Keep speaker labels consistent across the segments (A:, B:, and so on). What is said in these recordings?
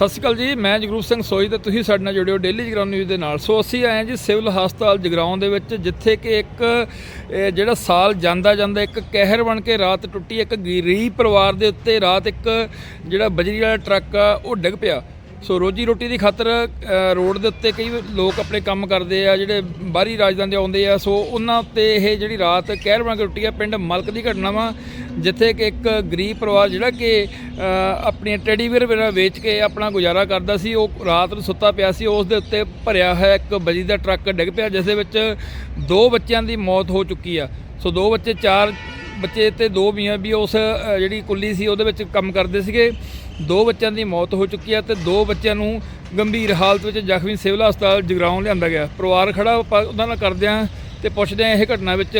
A: ਸਤਿ ਸ਼੍ਰੀ ਅਕਾਲ ਜੀ, ਮੈਂ ਜਗਰੂਪ ਸਿੰਘ ਸੋਈ ਤੇ ਤੁਸੀਂ ਸਾਡੇ ਨਾਲ ਜੁੜਿਓ ਡੇਲੀ ਜਗਰਾਉਂ ਨਿਊਜ਼ ਦੇ ਨਾਲ। ਸੋ ਅਸੀਂ ਆਏ ਜੀ ਸਿਵਲ ਹਸਪਤਾਲ ਜਗਰਾਉਂ ਦੇ ਵਿੱਚ, ਜਿੱਥੇ ਕਿ ਇੱਕ ਜਿਹੜਾ ਸਾਲ ਜਾਂਦਾ ਜਾਂਦਾ ਇੱਕ ਕਹਿਰ ਬਣ ਕੇ ਰਾਤ ਟੁੱਟੀ, ਇੱਕ ਗਰੀਬ ਪਰਿਵਾਰ ਦੇ ਉੱਤੇ ਰਾਤ ਇੱਕ ਜਿਹੜਾ ਬਜਰੀ ਵਾਲਾ ਟਰੱਕ ਆ, ਉਹ ਡਿੱਗ ਪਿਆ। ਸੋ ਰੋਜੀ ਰੋਟੀ ਦੀ ਖਾਤਰ ਰੋਡ ਦੇ ਉੱਤੇ ਕਈ ਲੋਕ ਆਪਣੇ ਕੰਮ ਕਰਦੇ ਆ, ਜਿਹੜੇ ਬਾਹਰੀ ਰਾਜਧਾਨੀ ਦੇ ਆਉਂਦੇ ਆ। ਸੋ ਉਹਨਾਂ ਉੱਤੇ ਇਹ ਜਿਹੜੀ ਰਾਤ ਕਹਿਰ ਬਣ ਕੇ ਟੁੱਟੀ ਆ, ਪਿੰਡ ਮਲਕ ਦੀ ਘਟਨਾ ਵਾ। ਜਿੱਥੇ ਕਿ ਇੱਕ ਗਰੀਬ ਪਰਿਵਾਰ ਜਿਹੜਾ ਕਿ ਅ, ਆਪਣੀਆਂ ਟੈਡੀ ਵੀਰ ਵਗੈਰਾ ਵੇਚ ਕੇ ਆਪਣਾ ਗੁਜ਼ਾਰਾ ਕਰਦਾ ਸੀ ਉਹ ਰਾਤ ਨੂੰ ਸੁੱਤਾ ਪਿਆ ਸੀ ਉਸ ਦੇ ਉੱਤੇ ਭਰਿਆ ਹੋਇਆ ਇੱਕ ਬਜੀ ਦਾ ਟਰੱਕ ਡਿੱਗ ਪਿਆ ਜਿਸ ਦੇ ਵਿੱਚ ਦੋ ਬੱਚਿਆਂ ਦੀ ਮੌਤ ਹੋ ਚੁੱਕੀ ਆ। ਸੋ ਦੋ ਬੱਚੇ ਚਾਰ ਬੱਚੇ ਤੇ ਦੋ ਮੀਆਂ ਵੀ ਉਸ ਜਿਹੜੀ ਕੁੱਲੀ ਸੀ ਉਹਦੇ ਵਿੱਚ ਕੰਮ ਕਰਦੇ ਸੀਗੇ। ਦੋ ਬੱਚਿਆਂ ਦੀ ਮੌਤ ਹੋ ਚੁੱਕੀ ਹੈ ਤੇ ਦੋ ਬੱਚਿਆਂ ਨੂੰ ਗੰਭੀਰ ਹਾਲਤ ਵਿੱਚ ਜ਼ਖਮੀ ਸਿਵਲ ਹਸਪਤਾਲ ਜਗਰਾਉਂ ਲਿਆਂਦਾ ਗਿਆ। ਪਰਿਵਾਰ ਖੜਾ ਆਪਾਂ ਉਹਨਾਂ ਨਾਲ ਕਰਦੇ ਹਾਂ ਤੇ ਪੁੱਛਦੇ ਹਾਂ ਇਹ ਘਟਨਾ ਵਿੱਚ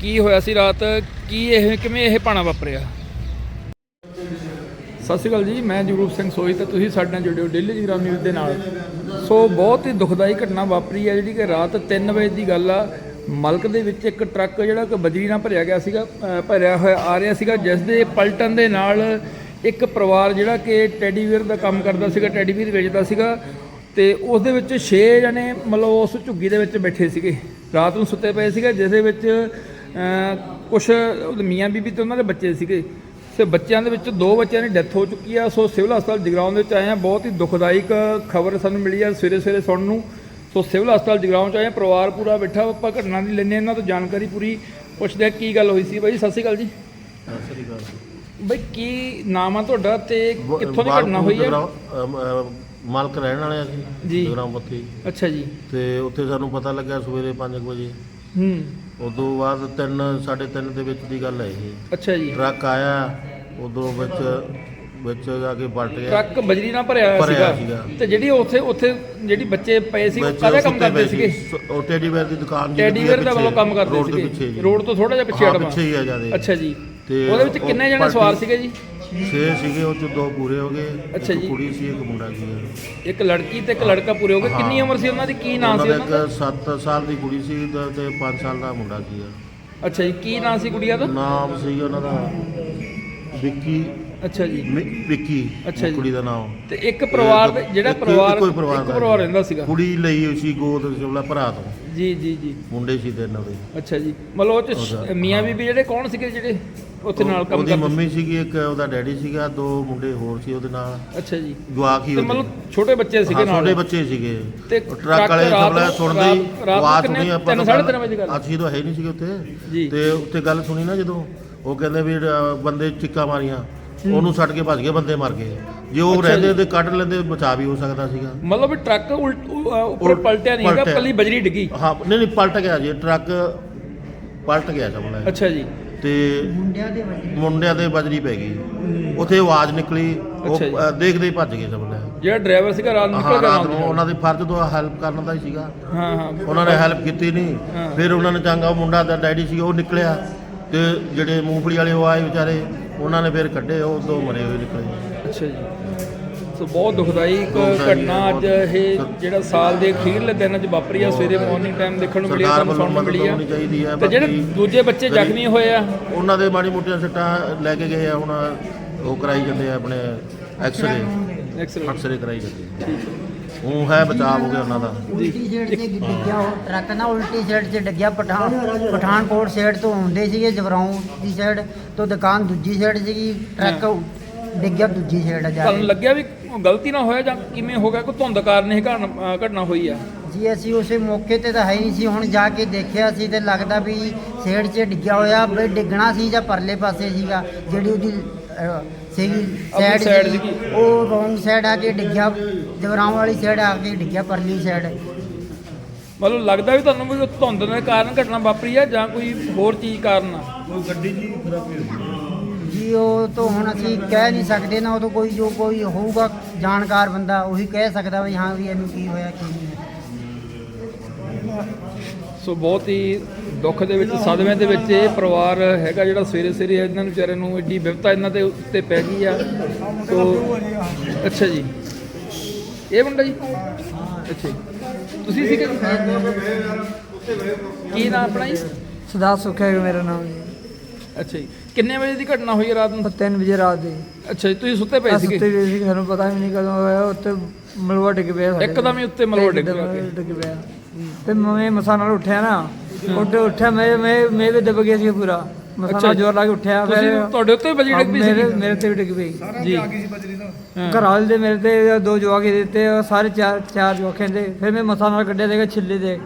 A: ਕੀ ਹੋਇਆ ਸੀ ਰਾਤ? ਕੀ ਇਹ, ਕਿਵੇਂ ਇਹ ਪਾਣਾ ਵਾਪਰਿਆ? ਸਤਿ ਸ਼੍ਰੀ ਅਕਾਲ ਜੀ, ਮੈਂ ਜਗਰੂਪ ਸਿੰਘ ਸੋਹੀ ਤੇ ਤੁਸੀਂ ਸਾਡੇ ਨਾਲ ਜੁੜਿਓ ਡੇਲੀ ਜਗਰਾਉਂ ਨਿਊਜ਼ ਦੇ ਨਾਲ। ਸੋ ਬਹੁਤ ਹੀ ਦੁਖਦਾਈ ਘਟਨਾ ਵਾਪਰੀ ਹੈ, ਜਿਹੜੀ ਕਿ ਰਾਤ 3 ਵਜੇ ਦੀ ਗੱਲ ਆ। ਮਲਕ ਦੇ ਵਿੱਚ ਇੱਕ ਟਰੱਕ ਜਿਹੜਾ ਕਿ ਬਜਰੀ ਨਾਲ ਭਰਿਆ ਗਿਆ ਸੀਗਾ ਭਰਿਆ ਹੋਇਆ ਆ ਰਿਹਾ ਸੀਗਾ, ਜਿਸ ਦੇ ਪਲਟਣ ਦੇ ਨਾਲ ਇੱਕ ਪਰਿਵਾਰ ਜਿਹੜਾ ਕਿ ਟੈਡੀਵੀਅਰ ਦਾ ਕੰਮ ਕਰਦਾ ਸੀਗਾ ਟੈਡੀਵੀਅਰ ਵੇਚਦਾ ਸੀਗਾ ਤੇ ਉਸ ਦੇ ਵਿੱਚ 6 ਜਣੇ ਮਤਲਬ ਉਸ ਝੁੱਗੀ ਦੇ ਵਿੱਚ ਬੈਠੇ ਸੀਗੇ। ਰਾਤ ਨੂੰ ਸੁੱਤੇ ਪਏ ਸੀਗੇ, ਜਿਸ ਦੇ ਵਿੱਚ ਕੁਝ ਮੀਆਂ ਬੀਬੀ ਤੇ ਉਹਨਾਂ ਦੇ ਬੱਚੇ ਸੀਗੇ। ਤੇ ਬੱਚਿਆਂ ਦੇ ਵਿੱਚ ਦੋ ਬੱਚਿਆਂ ਦੀ ਡੈਥ ਹੋ ਚੁੱਕੀ ਆ। ਸੋ ਸਿਵਲ ਹਸਪਤਾਲ ਜਗਰਾਉਂ ਦੇ ਵਿੱਚ ਆਏ ਆ। ਬਹੁਤ ਹੀ ਦੁਖਦਾਇਕ ਖਬਰ ਸਾਨੂੰ ਮਿਲੀ ਆ ਸਵੇਰੇ ਸਵੇਰੇ ਸੁਣਨ ਨੂੰ। ਸੋ ਸਿਵਲ ਹਸਪਤਾਲ ਜਗਰਾਉਂ ਚ ਆਏ ਆ। ਪਰਿਵਾਰ ਪੂਰਾ ਬੈਠਾ। ਆਪਾਂ ਘਟਨਾ ਦੀ ਲੈਣੇ ਇਹਨਾਂ ਤੋਂ ਜਾਣਕਾਰੀ ਪੂਰੀ ਪੁੱਛਦੇ ਆ ਕੀ ਗੱਲ ਹੋਈ ਸੀ ਬਾਈ? ਸਤਿ ਸ਼੍ਰੀ ਅਕਾਲ ਜੀ।
B: ਸਤਿ ਸ੍ਰੀ ਅਕਾਲ
A: ਬਾਈ ਕੀ ਨਾਮ ਆ ਤੁਹਾਡਾ ਤੇ ਕਿੱਥੋਂ ਦੀ ਘਟਨਾ ਹੋਈ ਹੈ
B: ਮਾਲਕ ਰਹਿਣ ਵਾਲੇ ਆ
A: ਜੀ।
B: ਜੀ। ਜਗਰਾਮ ਪੱਤੀ
A: ਅੱਛਾ ਜੀ।
B: ਤੇ ਉੱਥੇ ਸਾਨੂੰ ਪਤਾ ਲੱਗਿਆ ਸਵੇਰੇ 5 ਵਜੇ।
A: ਹੂੰ।
B: ਉਦੋਂ ਬਾਅਦ 3 3:30 ਦੇ ਵਿੱਚ ਦੀ ਗੱਲ ਹੈ ਇਹ।
A: ਅੱਛਾ ਜੀ।
B: ਟਰੱਕ ਆਇਆ ਉਦੋਂ ਵਿੱਚ ਵਿੱਚ ਜਾ ਕੇ ਪਲਟ ਗਿਆ।
A: ਟਰੱਕ ਬਜਰੀ ਨਾਲ ਭਰਿਆ ਹੋਇਆ
B: ਭਰਿਆ
A: ਸੀਗਾ।
B: ਸੀਗਾ।
A: ਤੇ ਜਿਹੜੀ ਉੱਥੇ ਉੱਥੇ ਜਿਹੜੀ ਬੱਚੇ ਪਏ ਸੀ ਉਹ
B: ਵਿੱਚ
A: ਕਾਹਦਾ ਕੰਮ
B: ਸੁੱਤੇ
A: ਕਰਦੇ
B: ਪਏ
A: ਸੀਗੇ?
B: ਸੀ। ਉਹ ਟੈਡੀ ਵੇਅਰ ਦੀ ਦੁਕਾਨ ਜੀ
A: ਟੈਡੀ ਵੇਅਰ ਦਾ ਵੱਲੋਂ ਕੰਮ ਕਰਦੇ
B: ਰੋਡ ਦੇ
A: ਸੀਗੇ।
B: ਜੀ।
A: ਰੋਡ ਤੋਂ ਥੋੜਾ ਜਿਹਾ ਪਿੱਛੇ
B: ਹਾਂ,
A: ਹਟਵਾ।
B: ਪਿੱਛੇ ਹੀ ਆ ਜਿਆਦੇ।
A: ਅੱਛਾ ਜੀ।
B: ਤੇ
A: ਉਹਦੇ ਵਿੱਚ
B: ਉਹ
A: ਕਿੰਨੇ ਜਣੇ
B: ਪਾਰਟੀ-
A: ਸਵਾਰ ਸੀਗੇ ਜੀ?
B: ਛੇ ਸੀਗੇ ਉਹ ਚ ਦੋ ਪੂਰੇ ਹੋ ਗਏ
A: ਅੱਛਾ
B: ਇੱਕ
A: ਜੀ।
B: ਕੁੜੀ ਸੀ ਇੱਕ ਮੁੰਡਾ ਸੀ
A: ਇੱਕ ਲੜਕੀ ਤੇ ਇੱਕ ਲੜਕਾ ਪੂਰੇ ਹੋ ਗਏ। ਕਿੰਨੀ। ਉਮਰ ਸੀ ਉਹਨਾਂ ਦੀ? ਕੀ
B: ਉਹਨਾਂ
A: ਸੀ
B: ਦਾ
A: ਉਹਨਾਂ ਦਾ
B: ਇੱਕ 7 ਸਾਲ ਦੀ ਕੁੜੀ ਸੀ ਤੇ- ਤੇ 5 ਸਾਲ ਦਾ ਮੁੰਡਾ ਸੀ
A: ਅੱਛਾ ਜੀ ਕੀ ਨਾਮ ਸੀ ਕੁੜੀਆ ਦਾ?
B: ਨਾਮ ਸੀ ਉਹਨਾਂ ਦਾ ਵਿੱਕੀ।
A: ਅੱਛਾ ਜੀ।
B: ਮਿ- ਵਿੱਕੀ
A: ਅੱਛਾ ਜੀ।
B: ਕੁੜੀ ਦਾ ਨਾਮ।
A: ਤੇ ਇੱਕ ਪਰਿਵਾਰ ਦੇ ਜਿਹੜਾ
B: ਇੱਕ-
A: ਪਰਿਵਾਰ
B: ਇੱਕੋ ਹੀ ਪਰਿਵਾਰ
A: ਇੱਕ
B: ਦਾ
A: ਪਰਿਵਾਰ ਰਹਿੰਦਾ ਸੀਗਾ।
B: ਕੁੜੀ ਲਈ ਹੋਈ ਸੀ ਗੋਦ ਸਿਵਲਾ ਭਰਾ ਤੋਂ।
A: ਜੀ ਜੀ ਜੀ।
B: ਮੁੰਡੇ ਸੀ ਤਿੰਨ ਉਹਦੇ।
A: ਅੱਛਾ ਜੀ। ਮਤਲਬ ਉਹ ਚ
B: ਉਹਦਾ-
A: ਸ਼- ਮੀਆਂ ਬੀਬੀ ਜਿਹੜੇ ਕੌਣ ਸੀਗੇ ਜਿਹੜੇ? ਉੱਥੇ ਨਾਲ ਕੰਮ
B: ਉਹਦੀ
A: ਕਰਦੇ
B: ਮੰਮੀ ਸੀਗੀ ਇੱਕ ਉਹਦਾ ਡੈਡੀ ਸੀਗਾ ਦੋ ਮੁੰਡੇ ਹੋਰ ਸੀ ਉਹਦੇ ਨਾਲ।
A: ਅੱਛਾ ਜੀ।
B: ਜਵਾਕ ਹੀ
A: ਤੇ
B: ਉਹਦੇ।
A: ਮਤਲਬ ਛੋਟੇ ਬੱਚੇ ਸੀਗੇ
B: ਹਾਂ,
A: ਨਾਲ।
B: ਛੋਟੇ ਬੱਚੇ ਸੀਗੇ।
A: ਤੇ
B: ਉਹ ਟਰੱਕ ਵਾਲੇ
A: ਰਾਤ
B: ਖਬਰਾਂ ਸੁਣਦੇ ਹੀ
A: ਰਾਤ- ਰਾਤ ਨੂੰ
B: ਆਵਾਜ਼
A: ਕਿੰਨੇ-
B: ਸੁਣੀ ਆਪਾਂ
A: ਤਿੰਨ, ਸਾਢੇ ਤਿੰਨ ਵਜੇ ਗੱਲ?
B: ਅਸੀਂ ਤਾਂ ਹੈ ਨਹੀਂ ਸੀਗੇ ਉੱਥੇ। ਤੇ ਉੱਥੇ ਗੱਲ ਸੁਣੀ ਨਾ ਜਦੋਂ ਉਹ ਕਹਿੰਦੇ ਵੀ ਅ, ਬੰਦੇ ਚਿੱਕਾ ਮਾਰੀਆਂ। ਉਹਨੂੰ ਛੱਡ ਕੇ ਭੱਜ ਗਏ ਬੰਦੇ ਮਰ ਗਏ। ਜੇ ਉਹ ਰਹਿੰਦੇ। ਤੇ ਕੱਢ ਲੈਂਦੇ ਬਚਾ ਵੀ ਹੋ ਸਕਦਾ ਸੀਗਾ।
A: ਮਤਲਬ ਵੀ ਟਰੱਕ ਉਲਟ ਉ- ਅ, ਉੱਪਰ
B: ਉਲਟ-
A: ਪਲਟਿਆ ਨਹੀਂ ਹੈਗਾ
B: ਪਲਟਿਆ।
A: ਕੱਲੀ ਬਜਰੀ ਡਿੱਗੀ।
B: ਹਾਂ ਨਹੀਂ ਨਹੀਂ ਪਲਟ ਗਿਆ ਜੀ ਟਰੱਕ ਪਲਟ ਗਿਆ ਸਮਝ
A: ਅੱਛਾ ਜੀ।
B: ਤੇ ਮੁੰਡਿਆਂ ਦੇ ਬਜਰੀ ਪੈ ਗਈ। ਉੱਥੇ ਆਵਾਜ਼ ਨਿਕਲੀ ਉਹ
A: ਅੱਛਾ ਜੀ।
B: ਅ, ਦੇਖਦੇ ਹੀ ਭੱਜ ਗਏ ਸਮਝ ਲੈ
A: ਜਿਹੜਾ ਡਰਾਈਵਰ ਸੀਗਾ ਰਾਤ ਨੂੰ ਨਿਕਲ
B: ਹਾਂ
A: ਗਿਆ
B: ਰਾਤ ਨੂੰ ਉਹਨਾਂ ਦੇ ਫਰਜ਼ ਤੋਂ ਹੈਲਪ ਕਰਨ ਦਾ ਹੀ ਸੀਗਾ।
A: ਹਾਂ ਹਾਂ।
B: ਉਹਨਾਂ ਨੇ ਹੈਲਪ ਕੀਤੀ ਨਹੀਂ।
A: ਹਾਂ।
B: ਫਿਰ ਉਹਨਾਂ ਨੇ ਚੰਗਾ ਉਹ ਮੁੰਡਾ ਦਾ ਡੈਡੀ ਸੀ ਉਹ ਨਿਕਲਿਆ ਤੇ ਜਿਹੜੇ ਮੂੰਗਫਲੀ ਵਾਲੇ ਉਹ ਆਏ ਵਿਚਾਰੇ ਉਹਨਾਂ ਨੇ ਫਿਰ ਕੱਢੇ ਉਹ ਦੋ ਮਰੇ ਹੋਏ ਨਿਕਲੇ।
A: ਅੱਛਾ ਜੀ। ਸੋ ਬਹੁਤ ਦੁਖਦਾਈ ਇੱਕ ਘਟਨਾ ਅੱਜ। ਇਹ ਜਿਹੜਾ ਸਾਲ ਦੇ ਅਖੀਰਲੇ ਦਿਨ ਚ ਵਾਪਰੀ ਆ ਸਵੇਰੇ ਮਾਰਨਿੰਗ ਟਾਈਮ ਦੇਖਣ ਨੂੰ ਮਿਲੀ ਆ ਸਾਨੂੰ ਸੁਣਨ ਨੂੰ ਮਿਲੀ ਆ।
B: ਹੋਣੀ ਚਾਹੀਦੀ ਹੈ
A: ਤੇ ਜਿਹੜੇ ਦੂਜੇ ਬੱਚੇ ਜ਼ਖਮੀ ਹੋਏ ਆ।
B: ਉਹਨਾਂ ਦੇ ਮਾੜੀ ਮੋਟੀਆਂ ਸੱਟਾਂ ਲੈ ਕੇ ਗਏ ਆ ਹੁਣ ਉਹ ਕਰਾਈ ਜਾਂਦੇ ਆ ਆਪਣੇ ਐਕਸਰੇ।
A: ਐਕਸਰੇ।
B: ਕਰਾਈ ਜਾਂਦੇ ਆ। ਉਹ ਹੈ ਬਚਾਅ ਹੋ ਗਿਆ ਉਹਨਾਂ ਦਾ।
C: ਉਲਟੀ ਸਾਈਡ 'ਤੇ ਡਿੱਗਿਆ ਉਹ ਟਰੱਕ ਨਾ ਉਲਟੀ ਸਾਈਡ 'ਤੇ ਡਿੱਗਿਆ ਪਠਾਨ ਪਠਾਨਕੋਟ ਸਾਈਡ ਤੋਂ ਆਉਂਦੇ ਸੀਗੇ ਜਗਰਾਉਂ ਦੀ ਸਾਈਡ ਤੋਂ ਦੁਕਾਨ ਦੂਜੀ ਸਾਈਡ ਸੀਗੀ ਟਰੱਕ ਡਿੱਗਿਆ ਦੂਜੀ ਸਾਈਡ ਜਾ
A: ਤੁਹਾਨੂੰ
C: ਕੇ
A: ਲੱਗਿਆ ਵੀ ਗਲਤੀ ਨਾ ਹੋਇਆ ਜਾਂ ਕਿਵੇਂ ਹੋ ਗਿਆ? ਕੋਈ ਧੁੰਦ ਕਾਰਨ ਇਹ ਘਟਨਾ ਅ, ਘਟਨਾ ਹੋਈ ਆ।
C: ਜੀ ਅਸੀਂ ਉਸੇ ਮੌਕੇ ਤੇ ਤਾਂ ਹੈ ਹੀ ਨਹੀਂ ਸੀ। ਹੁਣ ਜਾ ਕੇ ਦੇਖਿਆ ਸੀ ਤੇ ਲੱਗਦਾ ਵੀ ਸਾਈਡ 'ਚ ਡਿੱਗਿਆ ਹੋਇਆ ਵੀ ਡਿੱਗਣਾ ਸੀ ਜਾਂ ਪਰਲੇ ਪਾਸੇ ਸੀਗਾ ਜਿਹੜੀ ਉਹਦੀ ਅਹ, ਸੀਗੀ
A: side
C: ਉਹ ਰੋਂਗ ਸਾਈਡ ਆ ਕੇ ਡਿੱਗਿਆ ਜਗਰਾਉਂ ਵਾਲੀ ਸਾਈਡ ਆ ਕੇ ਡਿੱਗਿਆ ਪਰਲੀ ਸਾਈਡ
A: ਮਤਲਬ ਲੱਗਦਾ ਵੀ ਤੁਹਾਨੂੰ ਵੀ ਉਹ ਧੁੰਦ ਦੇ ਕਾਰਨ ਘਟਨਾ ਵਾਪਰੀ ਆ ਜਾਂ ਕੋਈ ਹੋਰ ਚੀਜ਼ ਕਾਰਨ ਆ?
C: ਜੀ ਉਹ ਤਾਂ ਹੁਣ ਅਸੀਂ ਕਹਿ ਨਹੀਂ ਸਕਦੇ ਨਾ ਉਹ ਤੋਂ ਕੋਈ ਜੋ ਕੋਈ ਹੋਊਗਾ ਜਾਣਕਾਰ ਬੰਦਾ ਉਹੀ ਕਹਿ ਸਕਦਾ ਵੀ ਹਾਂ ਵੀ ਇਹਨੂੰ ਕੀ ਹੋਇਆ ਕੀ ਨਹੀਂ ਹੋਇਆ।
A: ਸੋ ਬਹੁਤ ਹੀ ਦੁੱਖ ਦੇ ਵਿੱਚ ਸਦਮੇ ਦੇ ਵਿੱਚ ਇਹ ਪਰਿਵਾਰ ਹੈਗਾ ਜਿਹੜਾ ਸਵੇਰੇ ਸਵੇਰੇ ਇਹਨਾਂ ਨੂੰ ਵਿਚਾਰਿਆਂ ਨੂੰ ਏਡੀ ਵਿਪਤਾ ਇਹਨਾਂ ਦੇ ਉੱਤੇ ਪੈ ਗਈ ਆ ਸੋ ਅੱਛਾ ਜੀ ਇਹ ਮੁੰਡਾ ਜੀ ਅੱਛਾ ਜੀ। ਤੁਸੀਂ ਸੀਗੇ ਜੀ? ਕੀ ਨਾਮ ਆਪਣਾ ਜੀ
D: ਸੁਦਾ ਸੁੱਖ ਹੈ ਮੇਰਾ ਨਾਮ ਜੀ
A: ਅੱਛਾ ਜੀ। ਕਿੰਨੇ ਵਜੇ ਦੀ ਘਟਨਾ ਹੋਈ ਹੈ ਰਾਤ ਨੂੰ?
C: 3 ਵਜੇ ਰਾਤ ਦੇ।
A: ਅੱਛਾ ਜੀ ਤੁਸੀਂ ਸੁੱਤੇ ਪਏ
C: ਸੁੱਤੇ
A: ਸੀਗੇ?
C: ਵੀ ਸੀ ਸਾਨੂੰ ਪਤਾ ਵੀ ਨਹੀਂ ਕਦੋਂ ਹੋਇਆ ਉੱਤੇ ਮਲਵਾ ਡਿੱਗ ਪਿਆ ਸਾਡੇ
A: ਇੱਕਦਮ ਹੀ ਉੱਤੇ ਮਲਬਾ ਡਿੱਗ ਪਿਆ
C: ਇੱਕਦਮ ਡਿੱਗ ਪਿਆ। ਤੇ ਮੈਂ ਮਸਾ ਨਾਲ ਉੱਠਿਆ ਨਾ ਉੱਠ ਉੱਠਿਆ ਮੈਂ ਮੈਂ ਮੈਂ ਵੀ ਦਬ ਗਿਆ ਸੀ ਪੂਰਾ। ਮਸਾ ਨਾਲ। ਜ਼ੋਰ ਲਾ ਕੇ ਉੱਠਿਆ
A: ਤੁਸੀਂ
C: ਫਿਰ
A: ਤੁਹਾਡੇ ਉੱਤੇ ਬਜੀ ਡਿੱਗ ਪਈ
C: ਮੇਰੇ
A: ਸੀ
C: ਮੇਰੇ ਤੇ ਵੀ ਡਿੱਗ ਪਈ।
A: ਜੀ।
C: ਘਰ ਵਾਲੇ ਦੇ ਮੇਰੇ ਤੇ ਦੋ ਜਵਾਕ ਹੀ ਦਿੱਤੇ ਉਹ ਸਾਰੇ ਚਾਰ ਚਾਰ ਜਵਾਕਾਂ ਦੇ ਫਿਰ ਮੈਂ ਮਸਾ ਨਾਲ ਕੱਢਿਆ ਦੇਗਾ ਛਿੱਲੇ ਦੇ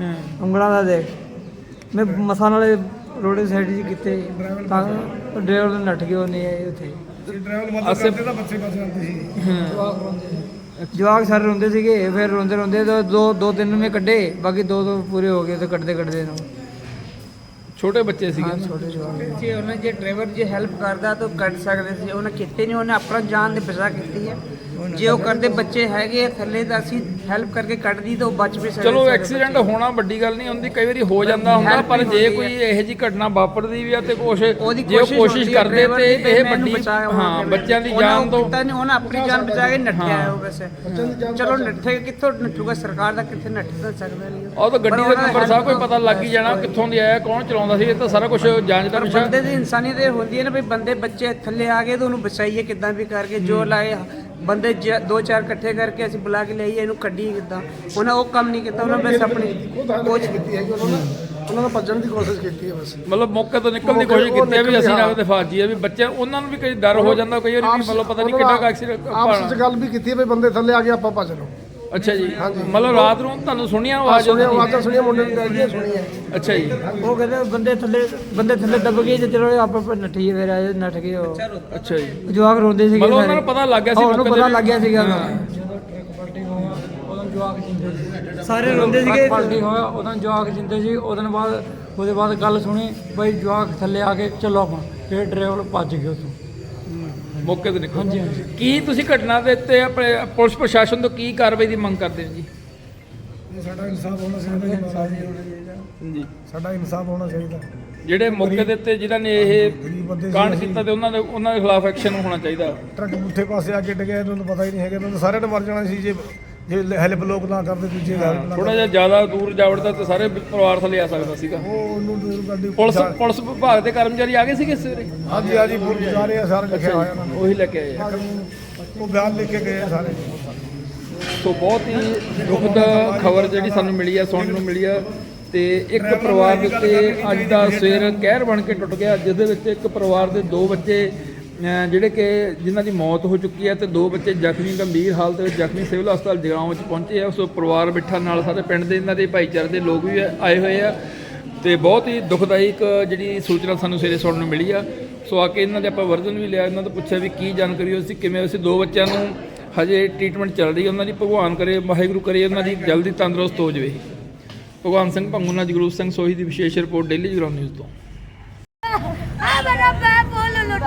A: ਹਾਂ।
C: ਉਂਗਲਾਂ ਦਾ ਦੇ। ਮੈਂ ਮਸਾ ਨਾਲ ਰੋੜੇ ਸਾਈਡ ਜੀ ਕਿਤੇ ਤਾਂ ਡਰਾਈਵਰ ਨੇ ਨੱਠ ਗਿਆ ਉਹ ਨਹੀਂ ਆਏ ਉੱਥੇ।
A: ਅਸੇ
C: ਜਵਾਕ ਸਾਰੇ ਰੋਂਦੇ ਸੀਗੇ ਫਿਰ ਰੋਂਦੇ ਰੋਂਦੇ ਤਾਂ ਦੋ ਦੋ ਤਿੰਨ ਮੈਂ ਕੱਢੇ ਬਾਕੀ ਦੋ ਦੋ ਪੂਰੇ ਹੋ ਗਏ ਤੇ ਕੱਢਦੇ ਕੱਢਦੇ ਨੂੰ।
A: ਛੋਟੇ ਬੱਚੇ ਸੀਗੇ
C: ਛੋਟੇ ਜਵਾਕ।
D: ਜੇ ਉਹਨੇ ਜੇ ਡਰਾਈਵਰ ਜੇ ਹੈਲਪ ਕਰਦਾ ਤਾਂ ਕੱਢ ਸਕਦੇ ਸੀ। ਉਹਨੇ ਕੀਤੀ ਨਹੀਂ ਉਹਨੇ ਆਪਣਾ ਜਾਨ ਦੀ ਬਚਾ ਕੀਤੀ ਹੈ। ਜੇ ਉਹ ਕਰਦੇ ਬੱਚੇ ਹੈਗੇ ਆ ਥੱਲੇ ਤਾਂ ਅਸੀਂ ਹੈਲਪ ਕਰਕੇ ਕੱਢਦੀ ਤਾਂ ਉਹ ਬਚ ਵੀ ਸਕਦੇ
A: ਚਲੋ
D: ਸਾਡੇ
A: ਐਕਸੀਡੈਂਟ ਹੋਣਾ ਵੱਡੀ ਗੱਲ ਨਹੀਂ ਹੁੰਦੀ ਕਈ ਵਾਰੀ ਹੋ ਜਾਂਦਾ ਹੁੰਦਾ
D: Help
A: ਪਰ
D: ਵੀ
A: ਜੇ
D: ਹੁੰਦੀ
A: ਕੋਈ ਇਹੋ ਜੀ ਘਟਨਾ ਵਾਪਰਦੀ ਵੀ ਆ ਤੇ ਕੁਛ
D: ਉਹਦੀ
A: ਜੇ ਉਹ
D: ਕੋਸ਼ਿਸ਼
A: ਕੋਸ਼ਿਸ਼
D: ਹੁੰਦੀ ਹੈ
A: ਕਰਦੇ
D: driver
A: ਤੇ
D: ਦੀ ਵੀ
A: ਇਹ
D: ਮੈਨੂੰ
A: ਵੱਡੀ
D: ਬਚਾਇਆ ਹੋਣਾ
A: ਹਾਂ। ਬੱਚਿਆਂ ਦੀ
D: ਉਹਨੇ
A: ਜਾਨ
D: ਉਹ
A: ਤੋਂ
D: ਕੀਤਾ ਨਹੀਂ ਉਹਨੇ ਆਪਣੀ ਜਾਨ ਬਚਾ ਕੇ ਨੱਠਿਆ ਉਹ ਵੈਸੇ ਚਲੋ ਨੱਠੇ ਕਿੱਥੋਂ ਨੱਠੂਗਾ? ਸਰਕਾਰ ਦਾ ਕਿੱਥੇ ਨੱਠ ਤਾਂ ਸਕਦਾ ਨਹੀਂ ਉਹ।
A: ਤਾਂ ਗੱਡੀ ਦਾ ਨੰਬਰ ਸਭ ਕੋਈ ਪਤਾ ਲੱਗ ਹੀ ਜਾਣਾ ਕਿੱਥੋਂ ਦੀ ਆਇਆ ਕੌਣ ਚਲਾਉਂਦਾ ਸੀ ਇਹ ਤਾਂ ਸਾਰਾ ਕੁਝ ਜਾਂਚ ਦਾ
D: ਪਰ
A: ਵਿਸ਼ਾ
D: ਬੰਦੇ ਦੀ ਇਨਸਾਨੀਅਤ ਇਹ ਹੁੰਦੀ ਹੈ ਨਾ ਵੀ ਬੰਦੇ ਬੱਚੇ ਥੱਲੇ ਆ ਗਏ ਤਾਂ ਉਹਨੂੰ ਬਚਾਈਏ ਕਿੱਦਾਂ ਵੀ ਕਰਕੇ ਜੋ ਲਾਏ ਬੰਦੇ ਜ- ਦੋ ਚਾਰ ਇਕੱਠੇ ਕਰਕੇ ਅਸੀਂ ਬੁਲਾ ਕੇ ਲਿਆਈਏ ਇਹਨੂੰ ਕੱਢੀਏ ਕਿੱਦਾਂ? ਉਹਨਾਂ ਉਹ ਕੰਮ ਨਹੀਂ ਕੀਤਾ ਉਹਨਾਂ ਬਸ ਆਪਣੀ ਕੋਚ ਕੀਤੀ ਹੈ
E: ਉਹਨਾਂ ਨੇ ਭੱਜਣ ਦੀ ਕੋਸ਼ਿਸ਼ ਕੀਤੀ ਹੈ ਬਸ।
A: ਮਤਲਬ ਮੌਕੇ ਤੋਂ ਨਿਕਲਣ ਦੀ
E: ਮੌਕੇ
A: ਕੋਸ਼ਿਸ਼
E: ਉਹ
A: ਕੀਤੀ ਹੈ ਵੀ
E: ਨਿਕਲ
A: ਅਸੀਂ
E: ਗਿਆ।
A: ਨਾ ਦਫਾ ਜੀਏ ਵੀ ਬੱਚੇ ਉਹਨਾਂ ਨੂੰ ਵੀ ਕਈ ਡਰ ਹੋ ਜਾਂਦਾ ਕਈ ਵਾਰੀ ਵੀ ਮਤਲਬ ਪਤਾ ਨਹੀਂ ਕਿੱਡਾ ਐਕਸੀਡੈਂਟ
E: ਆਪਸ ਵਿੱਚ ਗੱਲ ਵੀ ਕੀਤੀ ਹੈ ਵੀ ਬੰਦੇ ਥੱਲੇ ਆ ਗਏ ਆਪਾਂ ਭੱਜ ਲਓ।
A: ਅੱਛਾ ਜੀ। ਮਤਲਬ ਰਾਤ ਨੂੰ ਤੁਹਾਨੂੰ ਸੁਣੀਆਂ ਆਵਾਜ਼
E: ਸੁਣਿਆ ਆਵਾਜ਼ਾਂ ਸੁਣੀਆਂ ਮੁੰਡੇ ਦੀ ਡੈਡੀ ਸੁਣੀ ਹੈ
A: ਦੀ ਅੱਛਾ ਜੀ।
C: ਉਹ ਕਹਿੰਦੇ ਬੰਦੇ ਥੱਲੇ ਬੰਦੇ ਥੱਲੇ ਦਬ ਗਏ ਤੇ ਚਲੋ ਆਪ ਆਪ ਨੱਠੀਏ ਫਿਰ ਆਏ ਨੱਠ ਗਏ ਉਹ।
A: ਅੱਛਾ ਜੀ।
C: ਜਵਾਕ ਰੋਂਦੇ ਸੀਗੇ
A: ਮਤਲਬ ਉਹਨਾਂ। ਨੂੰ ਪਤਾ ਲੱਗ ਗਿਆ ਸੀ
C: ਉਹਨੂੰ ਪਤਾ। ਲੱਗ ਗਿਆ ਸੀਗਾ। ਸਾਰੇ ਰੋਂਦੇ ਸੀਗੇ।
F: ਪਲਟੀ ਹੋਇਆ ਉਦੋਂ ਜਵਾਕ ਜਿੰਦੇ ਸੀ ਉਹਦੇ ਬਾਅਦ ਉਹਦੇ ਬਾਅਦ ਗੱਲ ਸੁਣੀ ਬਈ ਜਵਾਕ ਥੱਲੇ ਆ ਕੇ ਚੱਲੋ ਆਪਾਂ। ਫਿਰ ਡਰਾਈਵਰ ਭੱਜ ਗਿਆ ਉੱਥੋਂ।
A: ਮੌਕੇ ਤੇ ਨਿਕਲ।
F: ਹਾਂਜੀ ਹਾਂਜੀ
A: ਕੀ ਤੁਸੀਂ ਘਟਨਾ ਦੇ ਉੱਤੇ ਆਪਣੇ ਪੁਲਿਸ ਪ੍ਰਸ਼ਾਸਨ ਤੋਂ ਕੀ ਕਾਰਵਾਈ ਦੀ ਮੰਗ ਕਰਦੇ ਹੋ ਜੀ?
E: ਸਾਡਾ ਇਨਸਾਫ ਹੋਣਾ ਚਾਹੀਦਾ ਜੀ ਮਹਾਰਾਜ।
A: ਜੀ।
E: ਸਾਡਾ ਇਨਸਾਫ ਹੋਣਾ ਚਾਹੀਦਾ।
A: ਜਿਹੜੇ ਮੌਕੇ ਦੇ ਉੱਤੇ ਜਿਨ੍ਹਾਂ ਨੇ ਇਹ
E: ਗਰੀਬ ਬੰਦੇ ਸੀ
A: ਕਾਂਡ
E: ਅਸੀਂ।
A: ਕੀਤਾ ਤੇ ਉਹਨਾਂ ਦੇ ਉਹਨਾਂ ਦੇ ਖਿਲਾਫ ਐਕਸ਼ਨ ਹੋਣਾ ਚਾਹੀਦਾ।
E: ਟਰੱਕ ਪੁੱਠੇ ਪਾਸੇ ਆ ਕੇ ਡਿੱਗਿਆ ਇਹਨਾਂ ਨੂੰ ਪਤਾ ਹੀ ਨਹੀਂ ਹੈਗਾ ਇਹਨਾਂ ਨੂੰ ਸਾਰਿਆਂ ਨੇ ਮਰ ਜਾਣਾ ਸੀ ਜੇ ਜੇ ਹੈਲਪ ਲੋਕ ਨਾ ਕਰਦੇ ਦੂਜੇ ਨਾ
A: ਥੋੜਾ ਜਿਹਾ ਜ਼ਿਆਦਾ ਦੂਰ ਜਾਵੜਦਾ ਤੇ ਸਾਰੇ ਪਰਿਵਾਰ ਥੱਲੇ ਆ ਸਕਦਾ ਸੀਗਾ।
E: ਉਹ ਉਹਨੂੰ ਦੂਰ ਗੱਡੀ
A: ਪੁਲਿਸ ਪੁਲਿਸ ਵਿਭਾਗ ਦੇ ਕਰਮਚਾਰੀ ਆ ਗਏ ਸੀਗੇ ਸਵੇਰੇ
E: ਹਾਂਜੀ ਹਾਂਜੀ ਪੁਲਿਸ ਰਹੇ ਆ ਸਾਰੇ ਲਿਖਿਆ ਹੋਇਆ ਉਹਨਾਂ
A: ਉਹੀ ਲੈ ਕੇ ਆਏ ਆ।
E: ਨੇ ਉਹ ਬਿਆਨ ਲਿਖ ਕੇ ਗਏ ਆ ਸਾਰੇ।
A: ਸੋ ਬਹੁਤ ਹੀ ਦੁਖਦ ਖਬਰ ਜਿਹੜੀ ਸਾਨੂੰ ਮਿਲੀ ਆ ਸੁਣਨ ਨੂੰ ਮਿਲੀ ਆ। ਤੇ ਇੱਕ ਪਰਿਵਾਰ ਦੇ ਉੱਤੇ ਅੱਜ ਦਾ ਸਵੇਰ ਕਹਿਰ ਬਣ ਕੇ ਟੁੱਟ ਗਿਆ ਜਿਸ ਦੇ ਵਿੱਚ ਇੱਕ ਪਰਿਵਾਰ ਦੇ ਦੋ ਬੱਚੇ ਜਿਹੜੇ ਕਿ ਜਿਨ੍ਹਾਂ ਦੀ ਮੌਤ ਹੋ ਚੁੱਕੀ ਹੈ ਤੇ ਦੋ ਬੱਚੇ ਜ਼ਖਮੀ, ਗੰਭੀਰ ਹਾਲਤ ਵਿੱਚ ਜ਼ਖਮੀ ਸਿਵਲ ਹਸਪਤਾਲ ਜਗਰਾਉਂ ਵਿੱਚ ਪਹੁੰਚੇ ਆ। ਸੋ ਪਰਿਵਾਰ ਬਿਠਾ ਨਾਲ ਸਾਰੇ ਪਿੰਡ ਦੇ ਇਹਨਾਂ ਦੇ ਭਾਈਚਾਰੇ ਦੇ ਲੋਕ ਵੀ ਆਏ ਹੋਏ ਆ ਤੇ ਬਹੁਤ ਹੀ ਦੁਖਦਾਇਕ ਜਿਹੜੀ ਸੂਚਨਾ ਸਾਨੂੰ ਸਵੇਰੇ ਸੁਣਨ ਨੂੰ ਮਿਲੀ ਆ। ਸੋ ਆ ਕੇ ਇਹਨਾਂ ਦੇ ਆਪਾਂ ਵਰਜਨ ਵੀ ਲਿਆ, ਇਹਨਾਂ ਤੋਂ ਪੁੱਛਿਆ ਵੀ ਕੀ ਜਾਣਕਾਰੀ ਹੋਈ ਸੀ, ਕਿਵੇਂ ਅਸੀਂ ਦੋ ਬੱਚਿਆਂ ਨੂੰ ਹਜੇ ਟ੍ਰੀਟਮੈਂਟ ਚੱਲ ਰਹੀ ਹੈ, ਉਹਨਾਂ ਦੀ ਭਗਵਾਨ ਕਰੇ, ਵਾਹਿਗੁਰੂ ਕਰੇ, ਉਹਨਾਂ ਦੀ ਜਲਦੀ ਤੰਦਰੁਸਤ ਹੋ ਜਾਵੇ। ਭਗਵਾਨ ਸਿੰਘ ਭੰਗੂਨਾ ਜਗਰੂਪ ਸਿੰਘ ਸੋਹੀ ਦੀ ਵਿਸ਼ੇਸ਼ ਰਿਪੋਰਟ ਡੇਲੀ ਜਗਰਾਉਂ ਨਿਊਜ਼ ਤੋਂ।
G: ਆ ਬਰਾਬਰ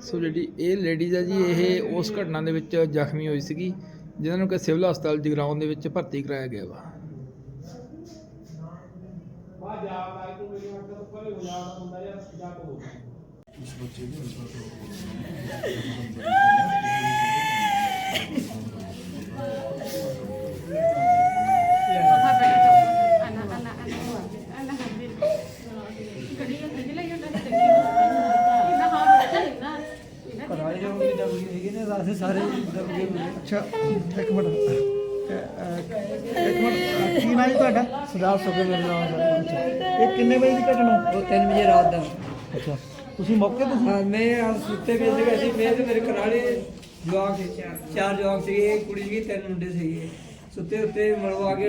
A: ਸੋ ਜਿਹੜੀ ਇਹ ਲੇਡੀਜ਼ ਆ ਜੀ, ਇਹ ਉਸ ਘਟਨਾ ਦੇ ਵਿੱਚ ਜ਼ਖਮੀ ਹੋਈ ਸੀਗੀ, ਜਿਨ੍ਹਾਂ ਨੂੰ ਕਿ ਸਿਵਲ ਹਸਪਤਾਲ ਜਗਰਾਉਂ ਦੇ ਵਿੱਚ ਭਰਤੀ ਕਰਾਇਆ ਗਿਆ ਵਾ।
C: ਘਰਾਲੇ
E: ਇੱਕ ਮਿੰਟ। ਇੱਕ ਮਿੰਟ। ਕੀ ਨਾਮ ਹੈ ਤੁਹਾਡਾ?
C: ਸਰਦਾਰ ਸੁਖੇ ਮੇਰੇ ਨਾਮ ਸਰ
E: ਇਹ ਕਿੰਨੇ ਵਜੇ ਦੀ ਘਟਨਾ?
C: ਉਹ 3 ਵਜੇ ਰਾਤ ਦਾ।
E: ਅੱਛਾ। ਤੁਸੀਂ ਮੌਕੇ ਤੇ ਸੀ?
C: ਹਾਂ, ਮੈਂ ਆ ਸੁੱਤੇ ਪਏ ਸੀਗੇ ਅਸੀਂ। ਮੈਂ ਤੇ ਮੇਰੇ ਘਰਾਲੇ ਜਵਾਕ ਸੀ ਚਾਰ ਜਵਾਕ ਸੀਗੇ। ਇੱਕ ਕੁੜੀ ਸੀਗੀ ਤਿੰਨ ਮੁੰਡੇ ਸੀਗੇ। ਸੁੱਤੇ ਉੱਤੇ ਮਲਵਾ ਕੇ